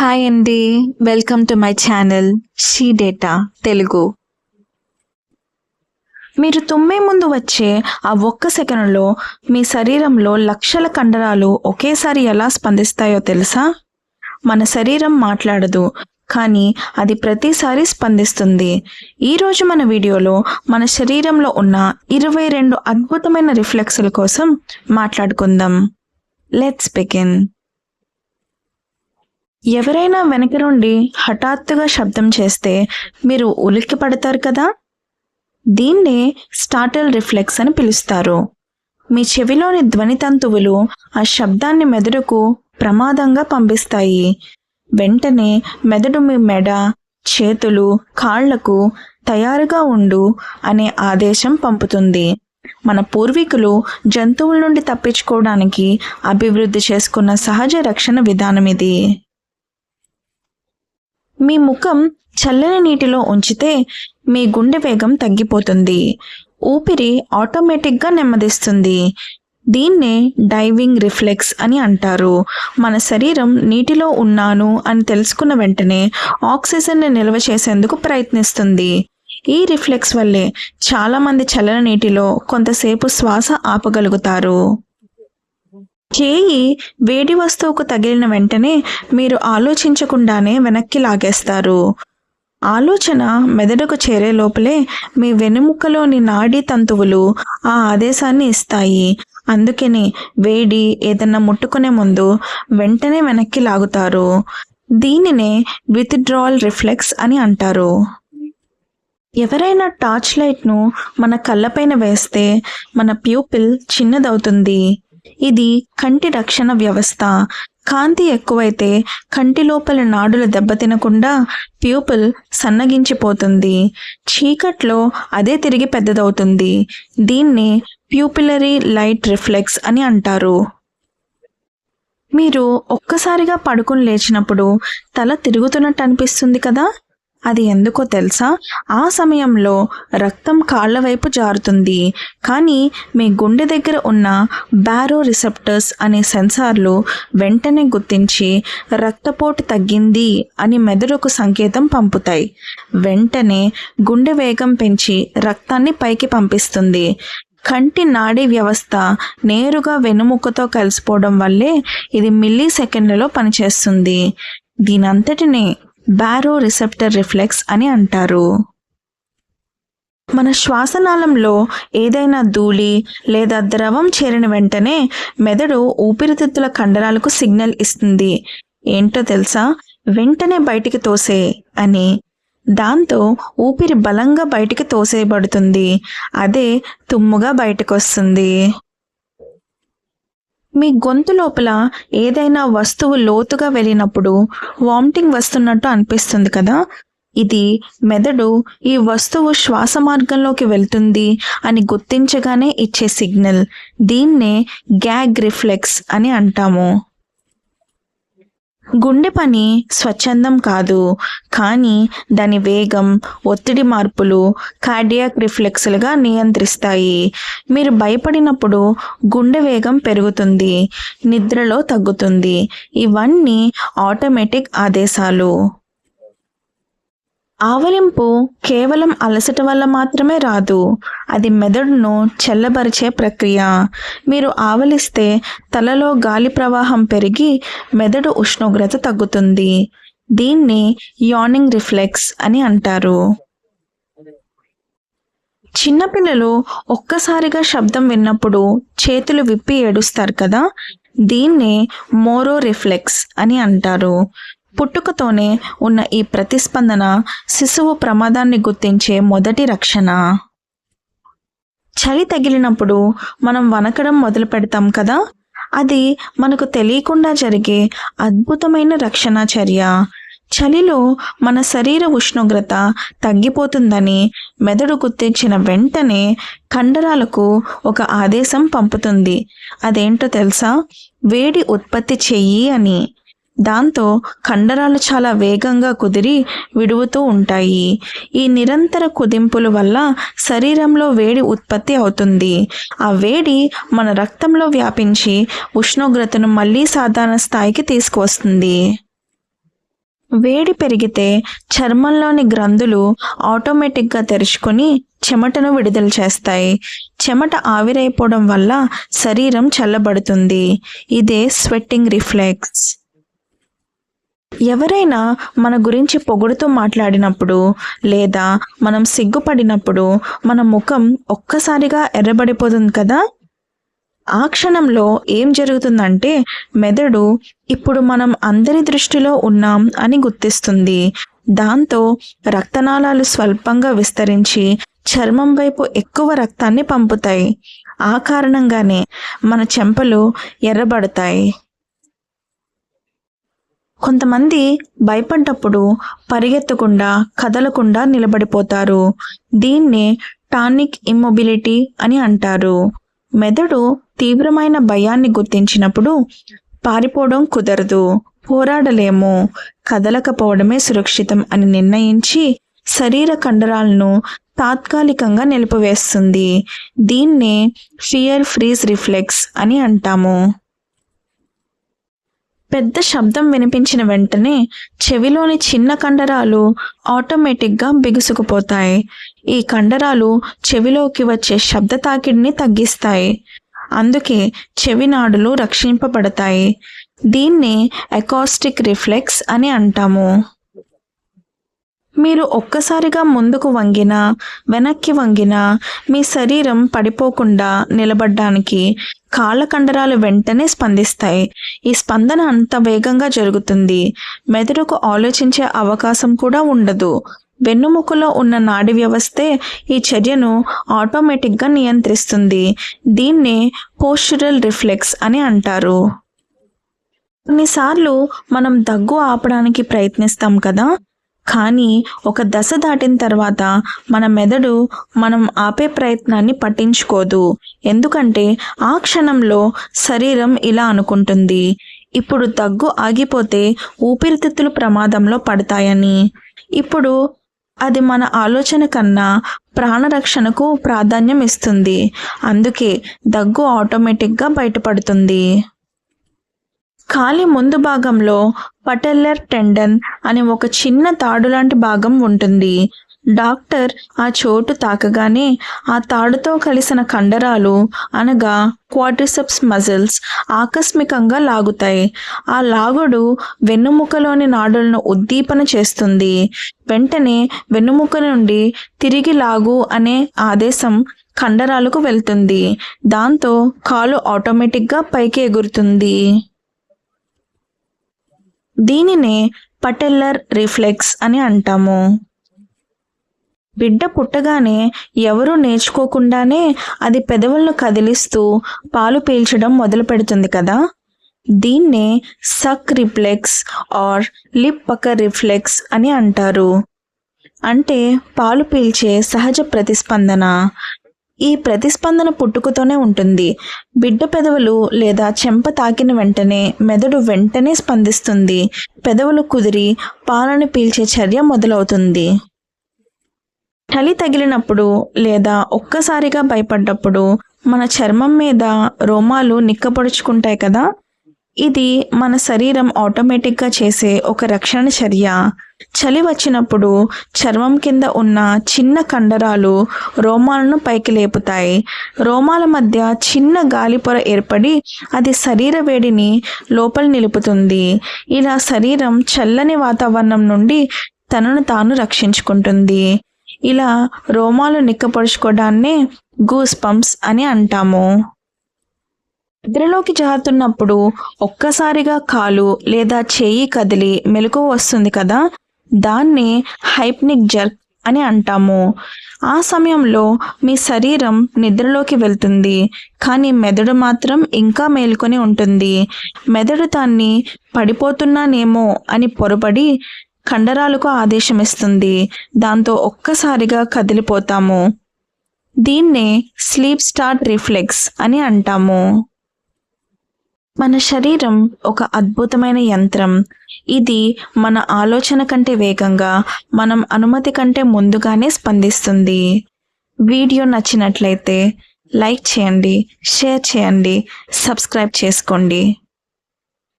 Hi అండి welcome to my channel she data Telugu మీరు తుమ్మే ముందు వచ్చే ఆ ఒక్క సెకండ్లో మీ శరీరంలో లక్షల కండరాలు ఒకేసారి ఎలా స్పందిస్తాయో తెలుసా? మన శరీరం మాట్లాడదు కానీ అది ప్రతిసారి స్పందిస్తుంది. ఈరోజు మన వీడియోలో మన శరీరంలో ఉన్న ఇరవై రెండు అద్భుతమైన రిఫ్లెక్సుల కోసం మాట్లాడుకుందాం. లెట్స్ బిగిన్ ఎవరైనా వెనక నుండి హఠాత్తుగా శబ్దం చేస్తే మీరు ఉలిక్కి పడతారు కదా? దీన్నే స్టార్టల్ రిఫ్లెక్స్ అని పిలుస్తారు. మీ చెవిలోని ధ్వని తంతువులు ఆ శబ్దాన్ని మెదడుకు ప్రమాదంగా పంపిస్తాయి. వెంటనే మెదడు మీ మెడ చేతులు కాళ్ళకు తయారుగా ఉండు అనే ఆదేశం పంపుతుంది. మన పూర్వీకులు జంతువుల నుండి తప్పించుకోవడానికి అభివృద్ధి చేసుకున్న సహజ రక్షణ విధానం ఇది. మీ ముఖం చల్లని నీటిలో ఉంచితే మీ గుండె వేగం తగ్గిపోతుంది. ఊపిరి ఆటోమేటిక్గా నెమ్మదిస్తుంది. దీన్నే డైవింగ్ రిఫ్లెక్స్ అని అంటారు. మన శరీరం నీటిలో ఉన్నాను అని తెలుసుకున్న వెంటనే ఆక్సిజన్ని నిల్వ చేసేందుకు ప్రయత్నిస్తుంది. ఈ రిఫ్లెక్స్ వల్లే చాలామంది చల్లని నీటిలో కొంతసేపు శ్వాస ఆపగలుగుతారు. చేయి వేడి వస్తువుకు తగిలిన వెంటనే మీరు ఆలోచించకుండానే వెనక్కి లాగేస్తారు. ఆలోచన మెదడుకు చేరే లోపలే మీ వెనుముకలోని నాడీ తంతువులు ఆ ఆదేశాన్ని ఇస్తాయి. అందుకని వేడి ఏదన్నా ముట్టుకునే ముందు వెంటనే వెనక్కి లాగుతారు. దీనినే విత్డ్రాల్ రిఫ్లెక్స్ అని అంటారు. ఎవరైనా టార్చ్ లైట్ను మన కళ్ళపైన వేస్తే మన ప్యూపిల్ చిన్నదవుతుంది. ఇది కంటి రక్షణ వ్యవస్థ. కాంతి ఎక్కువైతే కంటి లోపల నాడులు దెబ్బతినకుండా ప్యూపుల్ సన్నగించిపోతుంది. చీకట్లో అదే తిరిగి పెద్దదవుతుంది. దీన్ని ప్యూపిలరీ లైట్ రిఫ్లెక్స్ అని అంటారు. మీరు ఒక్కసారిగా పడుకుని లేచినప్పుడు తల తిరుగుతున్నట్టు అనిపిస్తుంది కదా? అది ఎందుకో తెలుసా? ఆ సమయంలో రక్తం కాళ్ళ వైపు జారుతుంది. కానీ మీ గుండె దగ్గర ఉన్న బ్యారో రిసెప్టర్స్ అనే సెన్సార్లు వెంటనే గుర్తించి రక్తపోటు తగ్గింది అని మెదడుకు సంకేతం పంపుతాయి. వెంటనే గుండె వేగం పెంచి రక్తాన్ని పైకి పంపిస్తుంది. కంటి నాడీ వ్యవస్థ నేరుగా వెనుముక్కతో కలిసిపోవడం వల్లే ఇది మిల్లీ సెకండ్లలో పనిచేస్తుంది. దీనంతటినే బ్యారో రిసెప్టర్ రిఫ్లెక్స్ అని అంటారు. మన శ్వాసనాళంలో ఏదైనా ధూళి లేదా ద్రవం చేరిన వెంటనే మెదడు ఊపిరితిత్తుల కండరాలకు సిగ్నల్ ఇస్తుంది. ఏంటో తెలుసా? వెంటనే బయటికి తోసే అని. దాంతో ఊపిరి బలంగా బయటికి తోసేయబడుతుంది. అదే తుమ్ముగా బయటకు వస్తుంది మీ గొంతు లోపల ఏదైనా వస్తువు లోతుగా వెళ్ళినప్పుడు వామిటింగ్ వస్తున్నట్టు అనిపిస్తుంది కదా? ఇది మెదడు ఈ వస్తువు శ్వాస మార్గంలోకి వెళ్తుంది అని గుర్తించగానే ఇచ్చే సిగ్నల్. దీన్నే గ్యాగ్ రిఫ్లెక్స్ అని అంటాము. గుండె పని స్వచ్ఛందం కాదు. కానీ దాని వేగం ఒత్తిడి మార్పులు కార్డియాక్ రిఫ్లెక్స్లుగా నియంత్రిస్తాయి. మీరు భయపడినప్పుడు గుండె వేగం పెరుగుతుంది నిద్రలో తగ్గుతుంది. ఇవన్నీ ఆటోమేటిక్ ఆదేశాలు. ఆవలింపు కేవలం అలసట వల్ల మాత్రమే రాదు. అది మెదడును చల్లబరిచే ప్రక్రియ. మీరు ఆవలిస్తే తలలో గాలి ప్రవాహం పెరిగి మెదడు ఉష్ణోగ్రత తగ్గుతుంది. దీన్ని యానింగ్ రిఫ్లెక్స్ అని అంటారు. చిన్నపిల్లలు ఒక్కసారిగా శబ్దం విన్నప్పుడు చేతులు విప్పి ఏడుస్తారు కదా? దీన్నే మోరో రిఫ్లెక్స్ అని అంటారు. పుట్టుకతోనే ఉన్న ఈ ప్రతిస్పందన శిశువు ప్రమాదాన్ని గుర్తించే మొదటి రక్షణ. చలి తగిలినప్పుడు మనం వనకడం మొదలు పెడతాం కదా? అది మనకు తెలియకుండా జరిగే అద్భుతమైన రక్షణ చర్య. చలిలో మన శరీర ఉష్ణోగ్రత తగ్గిపోతుందని మెదడు గుర్తించిన వెంటనే కండరాలకు ఒక ఆదేశం పంపుతుంది. అదేంటో తెలుసా? వేడి ఉత్పత్తి చెయ్యి అని. దాంతో కండరాలు చాలా వేగంగా కుదిరి విడువుతూ ఉంటాయి. ఈ నిరంతర కుదింపుల వల్ల శరీరంలో వేడి ఉత్పత్తి అవుతుంది. ఆ వేడి మన రక్తంలో వ్యాపించి ఉష్ణోగ్రతను మళ్ళీ సాధారణ స్థాయికి తీసుకువస్తుంది. వేడి పెరిగితే చర్మంలోని గ్రంథులు ఆటోమేటిక్గా తెరుచుకొని చెమటను విడుదల చేస్తాయి. చెమట ఆవిరైపోవడం వల్ల శరీరం చల్లబడుతుంది. ఇదే స్వెట్టింగ్ రిఫ్లెక్స్. ఎవరైనా మన గురించి పొగుడుతూ మాట్లాడినప్పుడు లేదా మనం సిగ్గుపడినప్పుడు మన ముఖం ఒక్కసారిగా ఎర్రబడిపోతుంది కదా? ఆ క్షణంలో ఏం జరుగుతుందంటే మెదడు ఇప్పుడు మనం అందరి దృష్టిలో ఉన్నాం అని గుర్తిస్తుంది. దాంతో రక్తనాళాలు స్వల్పంగా విస్తరించి చర్మం వైపు ఎక్కువ రక్తాన్ని పంపుతాయి. ఆ కారణంగానే మన చెంపలు ఎర్రబడతాయి. కొంతమంది భయపడ్డప్పుడు పరిగెత్తకుండా కదలకుండా నిలబడిపోతారు. దీన్నే టానిక్ ఇమ్మొబిలిటీ అని అంటారు. మెదడు తీవ్రమైన భయాన్ని గుర్తించినప్పుడు పారిపోవడం కుదరదు. పోరాడలేము. కదలకపోవడమే సురక్షితం అని నిర్ణయించి శరీర కండరాలను తాత్కాలికంగా నిలిపివేస్తుంది. దీన్నే ఫియర్ ఫ్రీజ్ రిఫ్లెక్స్ అని అంటాము. పెద్ద శబ్దం వినిపించిన వెంటనే చెవిలోని చిన్న కండరాలు ఆటోమేటిక్గా బిగుసుకుపోతాయి. ఈ కండరాలు చెవిలోకి వచ్చే శబ్ద తాకిడిని తగ్గిస్తాయి. అందుకే చెవి నాడులు రక్షింపబడతాయి. దీన్ని ఎకాస్టిక్ రిఫ్లెక్స్ అని అంటాము. మీరు ఒక్కసారిగా ముందుకు వంగినా వెనక్కి వంగినా మీ శరీరం పడిపోకుండా నిలబడ్డానికి కాళ్ళ కండరాలు వెంటనే స్పందిస్తాయి. ఈ స్పందన అంత వేగంగా జరుగుతుంది. మెదడుకు ఆలోచించే అవకాశం కూడా ఉండదు. వెన్నుముకలో ఉన్న నాడి వ్యవస్థే ఈ చర్యను ఆటోమేటిక్గా నియంత్రిస్తుంది. దీన్నే పోస్చురల్ రిఫ్లెక్స్ అని అంటారు. కొన్నిసార్లు మనం దగ్గు ఆపడానికి ప్రయత్నిస్తాం కదా? కానీ ఒక దశ దాటిన తర్వాత మన మెదడు మనం ఆపే ప్రయత్నాన్ని పట్టించుకోదు. ఎందుకంటే ఆ క్షణంలో శరీరం ఇలా అనుకుంటుంది. ఇప్పుడు దగ్గు ఆగిపోతే ఊపిరితిత్తులు ప్రమాదంలో పడతాయని. ఇప్పుడు అది మన ఆలోచన కన్నా ప్రాణరక్షణకు ప్రాధాన్యం ఇస్తుంది. అందుకే దగ్గు ఆటోమేటిక్గా బయటపడుతుంది. కాలి ముందు భాగంలో పటెల్లర్ టెండన్ అనే ఒక చిన్న తాడు లాంటి భాగం ఉంటుంది. డాక్టర్ ఆ చోటు తాకగానే ఆ తాడుతో కలిసిన కండరాలు అనగా క్వాడ్రిసెప్స్ మజిల్స్ ఆకస్మికంగా లాగుతాయి. ఆ లాగుడు వెన్నుముకలోని నాడులను ఉద్దీపన చేస్తుంది. వెంటనే వెన్నుముక నుండి తిరిగి లాగు అనే ఆదేశం కండరాలకు వెళ్తుంది. దాంతో కాలు ఆటోమేటిక్గా పైకి ఎగురుతుంది. దీనినే పటెల్లర్ రిఫ్లెక్స్ అని అంటాము. బిడ్డ పుట్టగానే ఎవరూ నేర్చుకోకుండానే అది పెదవులను కదిలిస్తూ పాలు పీల్చడం మొదలు పెడుతుంది కదా? దీన్నే suck reflex or lip pucker reflex అని అంటారు. అంటే పాలు పీల్చే సహజ ప్రతిస్పందన. ఈ ప్రతిస్పందన పుట్టుకతోనే ఉంటుంది. బిడ్డ పెదవులు లేదా చెంప తాకిన వెంటనే మెదడు వెంటనే స్పందిస్తుంది. పెదవులు కుదిరి పాలను పీల్చే చర్య మొదలవుతుంది. చలి తగిలినప్పుడు లేదా ఒక్కసారిగా భయపడ్డప్పుడు మన చర్మం మీద రోమాలు నిక్కపొడుచుకుంటాయి కదా? ఇది మన శరీరం ఆటోమేటిక్గా చేసే ఒక రక్షణ చర్య. చలి వచ్చినప్పుడు చర్మం కింద ఉన్న చిన్న కండరాలు రోమాలను పైకి లేపుతాయి. రోమాల మధ్య చిన్న గాలిపొర ఏర్పడి అది శరీర వేడిని లోపల నిలుపుతుంది. ఇలా శరీరం చల్లని వాతావరణం నుండి తనను తాను రక్షించుకుంటుంది. ఇలా రోమాలు నిక్కపరుచుకోవడాన్నే గూస్ పంప్స్ అని అంటాము. నిద్రలోకి జారుతున్నప్పుడు ఒక్కసారిగా కాలు లేదా చేయి కదిలి మెలకువ వస్తుంది కదా? దాన్ని హైప్నిక్ జర్క్ అని అంటాము. ఆ సమయంలో మీ శరీరం నిద్రలోకి వెళ్తుంది కానీ మెదడు మాత్రం ఇంకా మేలుకొని ఉంటుంది. మెదడు దాన్ని పడిపోతున్నానేమో అని పొరపడి కండరాలకు ఆదేశమిస్తుంది. దాంతో ఒక్కసారిగా కదిలిపోతాము. దీన్నే స్లీప్ స్టార్ట్ రిఫ్లెక్స్ అని అంటాము. మన శరీరం ఒక అద్భుతమైన యంత్రం. ఇది మన ఆలోచన కంటే వేగంగా మనం అనుమతి కంటే ముందుగానే స్పందిస్తుంది. వీడియో నచ్చినట్లయితే లైక్ చేయండి షేర్ చేయండి సబ్స్క్రైబ్ చేసుకోండి.